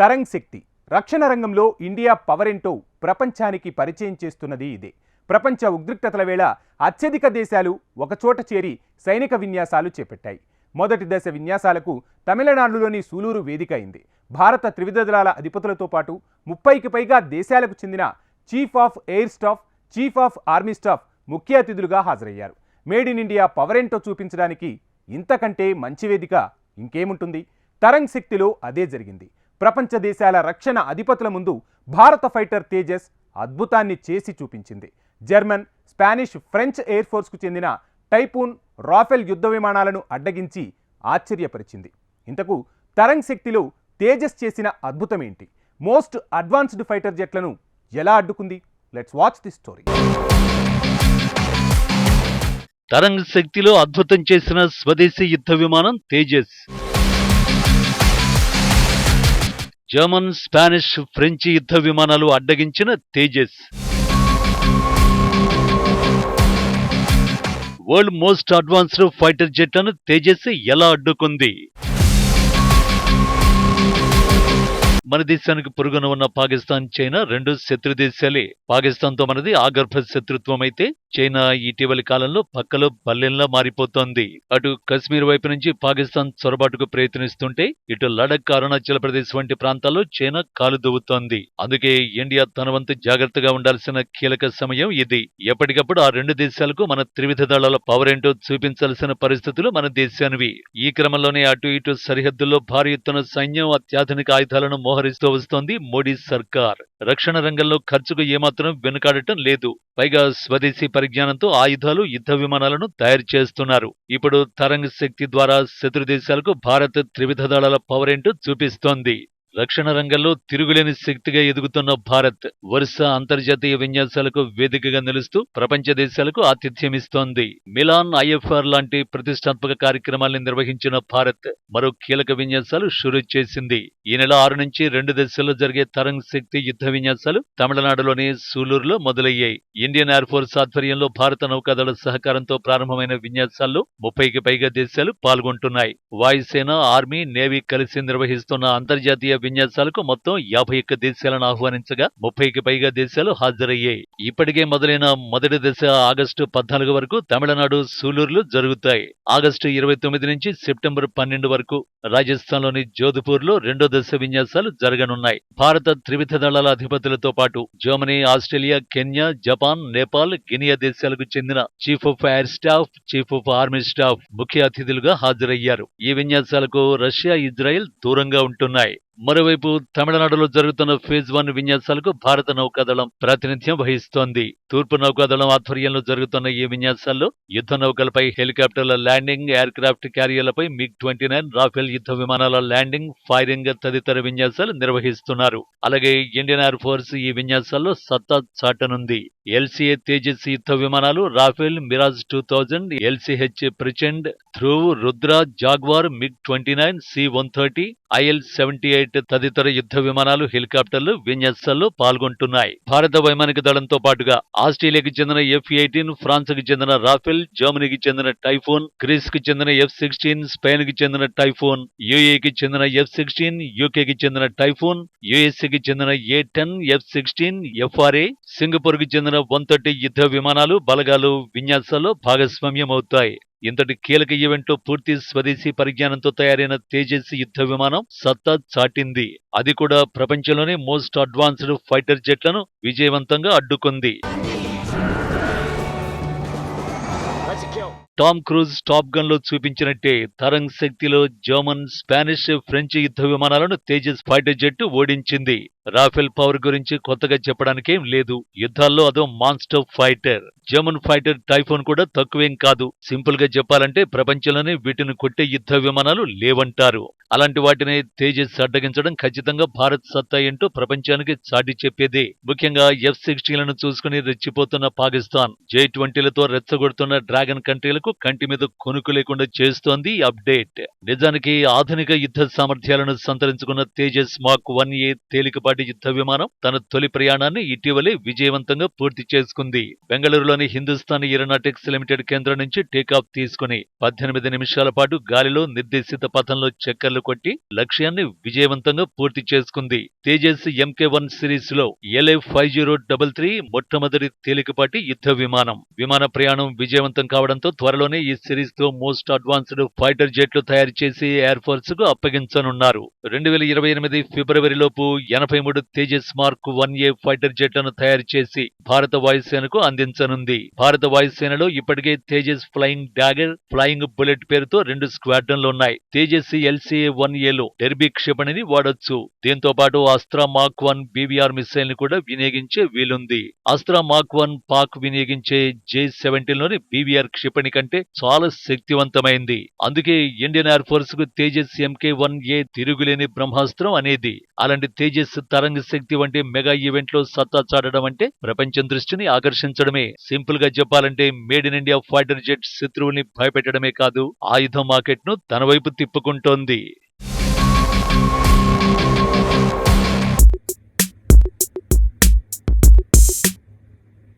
తరంగ్ శక్తి. రక్షణ రంగంలో India power ఏంటో ప్రపంచానికి పరిచయం చేస్తున్నది ఇదే. ప్రపంచ ఉద్రిక్తతల వేళ అత్యధిక దేశాలు ఒకచోట చేరి సైనిక విన్యాసాలు చేపట్టాయి. మొదటి దశ విన్యాసాలకు తమిళనాడులోని సూలూరు వేదిక అయింది. భారత త్రివిధ దళాల అధిపతులతో పాటు ముప్పైకి పైగా దేశాలకు చెందిన chief of air staff chief of army staff ముఖ్య అతిథులుగా హాజరయ్యారు. మేడ్ ఇన్ ఇండియా పవర్ ఏంటో చూపించడానికి ఇంతకంటే మంచి వేదిక ఇంకేముంటుంది? తరంగ్ శక్తిలో అదే జరిగింది. ప్రపంచ దేశాల రక్షణ అధిపతుల ముందు భారత ఫైటర్ తేజస్ అద్భుతాన్ని చేసి చూపించింది. జర్మన్ స్పానిష్ ఫ్రెంచ్ ఎయిర్ ఫోర్స్కు చెందిన టైపూన్ రాఫెల్ యుద్ధ విమానాలను అడ్డగించి ఆశ్చర్యపరిచింది. ఇంతకు తరంగ్ శక్తిలో తేజస్ చేసిన అద్భుతమేంటి? మోస్ట్ అడ్వాన్స్డ్ ఫైటర్ జెట్లను ఎలా అడ్డుకుంది? Let's watch the story. Tarang శక్తిలో అద్భుతం చేసిన స్వదేశీ యుద్ధ విమానం తేజస్. జర్మన్ స్పానిష్ ఫ్రెంచి యుద్ధ విమానాలు అడ్డగించిన Tejas. World most advanced fighter జెట్లను Tejas ఎలా అడ్డుకుంది? మన దేశానికి పొరుగున ఉన్న పాకిస్తాన్ చైనా రెండు శత్రు దేశాలే. పాకిస్తాన్తో మనది ఆగర్భ శత్రుత్వం అయితే చైనా ఇటీవలి కాలంలో పక్కలో బల్లెంలా మారిపోతోంది. అటు కశ్మీర్ వైపు నుంచి పాకిస్తాన్ చొరబాటుకు ప్రయత్నిస్తుంటే ఇటు లడక్ అరుణాచల్ ప్రదేశ్ వంటి ప్రాంతాల్లో చైనా కాలు దువ్వుతోంది అందుకే ఇండియా తన వంతు జాగ్రత్తగా ఉండాల్సిన కీలక సమయం ఇది. ఎప్పటికప్పుడు ఆ రెండు దేశాలకు మన త్రివిధ దళాల పవర్ ఏంటో చూపించాల్సిన పరిస్థితులు మన దేశానివి. ఈ క్రమంలోనే అటు ఇటు సరిహద్దుల్లో భారీ ఎత్తున సైన్యం అత్యాధునిక ఆయుధాలను మోహరిస్తూ వస్తోంది మోడీ సర్కార్. రక్షణ రంగంలో ఖర్చుకు ఏమాత్రం వెనుకాడటం లేదు. పైగా స్వదేశీ పరిజ్ఞానంతో ఆయుధాలు యుద్ధ విమానాలను తయారు చేస్తున్నారు. ఇప్పుడు తరంగ్ శక్తి ద్వారా శత్రు దేశాలకు భారత్ త్రివిధ దళాల పవర్ ఏంటో చూపిస్తోంది. రక్షణ రంగంలో తిరుగులేని శక్తిగా ఎదుగుతున్న భారత్ వరుస అంతర్జాతీయ విన్యాసాలకు వేదికగా నిలుస్తూ ప్రపంచ దేశాలకు ఆతిథ్యమిస్తోంది మిలాన్ ఐఎఫ్ఆర్ లాంటి ప్రతిష్టాత్మక కార్యక్రమాల్ని నిర్వహించిన భారత్ మరో కీలక విన్యాసాలు షురూ చేసింది. ఈ నెల ఆరు నుంచి రెండు దశల్లో జరిగే తరంగ్ శక్తి యుద్ధ విన్యాసాలు తమిళనాడులోని సూలూరులో మొదలయ్యాయి. ఇండియన్ ఎయిర్ ఫోర్స్ ఆధ్వర్యంలో భారత నౌకాదళ సహకారంతో ప్రారంభమైన విన్యాసాల్లో ముప్పైకి పైగా దేశాలు పాల్గొంటున్నాయి. వాయుసేన ఆర్మీ నేవీ కలిసి నిర్వహిస్తున్న అంతర్జాతీయ విన్యాసాలకు మొత్తం యాభై ఒక్క దేశాలను ఆహ్వానించగా ముప్పైకి పైగా దేశాలు హాజరయ్యాయి. ఇప్పటికే మొదలైన మొదటి దశ ఆగస్టు పద్నాలుగు వరకు తమిళనాడు సూలూరులో జరుగుతాయి. ఆగస్టు ఇరవై తొమ్మిది నుంచి సెప్టెంబర్ పన్నెండు వరకు రాజస్థాన్లోని జోధ్పూర్లో రెండో దశ విన్యాసాలు జరగనున్నాయి. భారత త్రివిధ దళాల అధిపతులతో పాటు Germany Australia Kenya Japan Nepal Guinea దేశాలకు చెందిన chief of air staff chief of army staff ముఖ్య అతిథులుగా హాజరయ్యారు. ఈ విన్యాసాలకు రష్యా ఇజ్రాయెల్ దూరంగా ఉంటున్నాయి. మరోవైపు తమిళనాడులో జరుగుతున్న ఫేజ్ వన్ విన్యాసాలకు భారత నౌకాదళం ప్రాతినిధ్యం వహిస్తోంది. తూర్పు నౌకాదళం ఆధ్వర్యంలో జరుగుతున్న ఈ విన్యాసాల్లో యుద్ధ నౌకలపై హెలికాప్టర్ల ల్యాండింగ్ ఎయిర్ క్రాఫ్ట్ క్యారియర్లపై మిగ్ ట్వంటీ నైన్ రాఫెల్ యుద్ధ విమానాల ల్యాండింగ్ ఫైరింగ్ తదితర విన్యాసాలు నిర్వహిస్తున్నారు. అలాగే ఇండియన్ ఎయిర్ ఫోర్స్ ఈ విన్యాసాల్లో సత్తా చాటనుంది. ఎల్సీఏ తేజస్ యుద్ధ విమానాలు Rafale Mirage two thousand LCH Prachand Dhruv Rudra Jaguar MiG twenty nine C one thirty IL seventy eight తదితర యుద్ధ విమానాలు హెలికాప్టర్లు విన్యాసాల్లో పాల్గొంటున్నాయి. భారత వైమానిక దళంతో పాటుగా ఆస్ట్రేలియాకి చెందిన ఎఫ్ ఎయిటీన్ ఫ్రాన్స్కి చెందిన రాఫెల్ జర్మనీకి చెందిన టైఫోన్ గ్రీస్కి చెందిన ఎఫ్ సిక్స్టీన్ స్పెయిన్కి చెందిన టైఫోన్ యుఏకి చెందిన ఎఫ్ సిక్స్టీన్ యూకేకి చెందిన టైఫోన్ యుఎస్ఏకి చెందిన A ten F sixteen F R A సింగపూర్కి చెందిన వన్ థర్టీ యుద్ధ విమానాలు బలగాలు విన్యాసాల్లో భాగస్వామ్యం అవుతాయి ఇంతటి కీలక ఈవెంట్లో పూర్తి స్వదేశీ పరిజ్ఞానంతో తయారైన తేజస్వి యుద్ధ విమానం సత్తా చాటింది. అది కూడా ప్రపంచంలోనే మోస్ట్ అడ్వాన్స్డ్ ఫైటర్ జెట్లను విజయవంతంగా అడ్డుకుంది. టామ్ క్రూజ్ టాప్ గన్లో చూపించినట్టే తరంగ్ శక్తిలో జర్మన్ స్పానిష్ ఫ్రెంచ్ యుద్ధ విమానాలను తేజస్ ఫైటర్ జెట్ ఓడించింది. రాఫెల్ పవర్ గురించి కొత్తగా చెప్పడానికేం లేదు. యుద్ధాల్లో అదో monster fighter. German fighter Typhoon కూడా తక్కువేం కాదు. సింపుల్గా చెప్పాలంటే ప్రపంచంలోనే వీటిని కొట్టే యుద్ధ విమానాలు లేవంటారు. అలాంటి వాటిని తేజస్ అడ్డగించడం ఖచ్చితంగా భారత్ సత్తా ఏంటో ప్రపంచానికి చాటి చెప్పేదే. ముఖ్యంగా ఎఫ్ సిక్స్టీలను చూసుకుని రెచ్చిపోతున్న పాకిస్తాన్. జే ట్వంటీలతో రెచ్చగొడుతున్న డ్రాగన్ కంట్రీలకు కంటి మీద కొనుకు లేకుండా చేస్తోంది అప్డేట్. నిజానికి ఆధునిక యుద్ధ సామర్థ్యాలను సంతరించుకున్న తేజస్ మాక్ వన్ ఏ తేలికపాటి థర్డ్ యుద్ధ విమానం తన తొలి ప్రయాణాన్ని ఇటీవలే విజయవంతంగా పూర్తి చేసుకుంది. బెంగళూరులోని హిందుస్థాన్ ఏరోనాటిక్స్ లిమిటెడ్ కేంద్రం నుంచి టేకాఫ్ తీసుకుని పద్దెనిమిది నిమిషాల పాటు గాలిలో నిర్దేశిత పథంలో చక్కర్లు కొట్టి లక్ష్యాన్ని విజయవంతంగా పూర్తి చేసుకుంది. తేజస్ ఎంకే వన్ సిరీస్లో LA five zero double three మొట్టమొదటి తేలికపాటి యుద్ధ విమానం. విమాన ప్రయాణం విజయవంతం కావడంతో త్వరలోనే ఈ సిరీస్తో మోస్ట్ అడ్వాన్స్డ్ ఫైటర్ జెట్లు తయారు చేసి ఎయిర్ ఫోర్స్కు అప్పగించనున్నారు. రెండు వేల ఇరవై ఎనిమిది ఫిబ్రవరిలోపు ఎనభై మూడు Tejas mark one A fighter జెట్లను తయారు చేసి భారత వాయుసేనకు అందించనుంది. భారత వాయుసేనలో ఇప్పటికే Tejas flying dagger flying bullet పేరుతో రెండు స్క్వాడ్రన్లు ఉన్నాయి. తేజస్ ఎల్సీఏ వన్ ఏలో డెర్బీ క్షిపణిని వాడొచ్చు. దీంతో పాటు అస్త్రా మాక్ వన్ బీవీఆర్ మిసైల్ని కూడా వినియోగించే వీలుంది. అస్త్రా మాక్ వన్ పాక్ వినియోగించే జే సెవెంటీన్లోని బీవీఆర్ క్షిపణి కంటే చాలా శక్తివంతమైంది. అందుకే ఇండియన్ ఎయిర్ ఫోర్స్కు తేజస్ ఎంకే వన్ ఏ తిరుగులేని బ్రహ్మాస్త్రం అనేది. అలాంటి తేజస్ తరంగ శక్తి వంటి మెగా ఈవెంట్లో సత్తా చాటడం అంటే ప్రపంచం దృష్టిని ఆకర్షించడమే. సింపుల్గా చెప్పాలంటే made in India fighter jet శత్రువుల్ని భయపెట్టడమే కాదు ఆయుధ మార్కెట్ను తన వైపు తిప్పుకుంటోంది.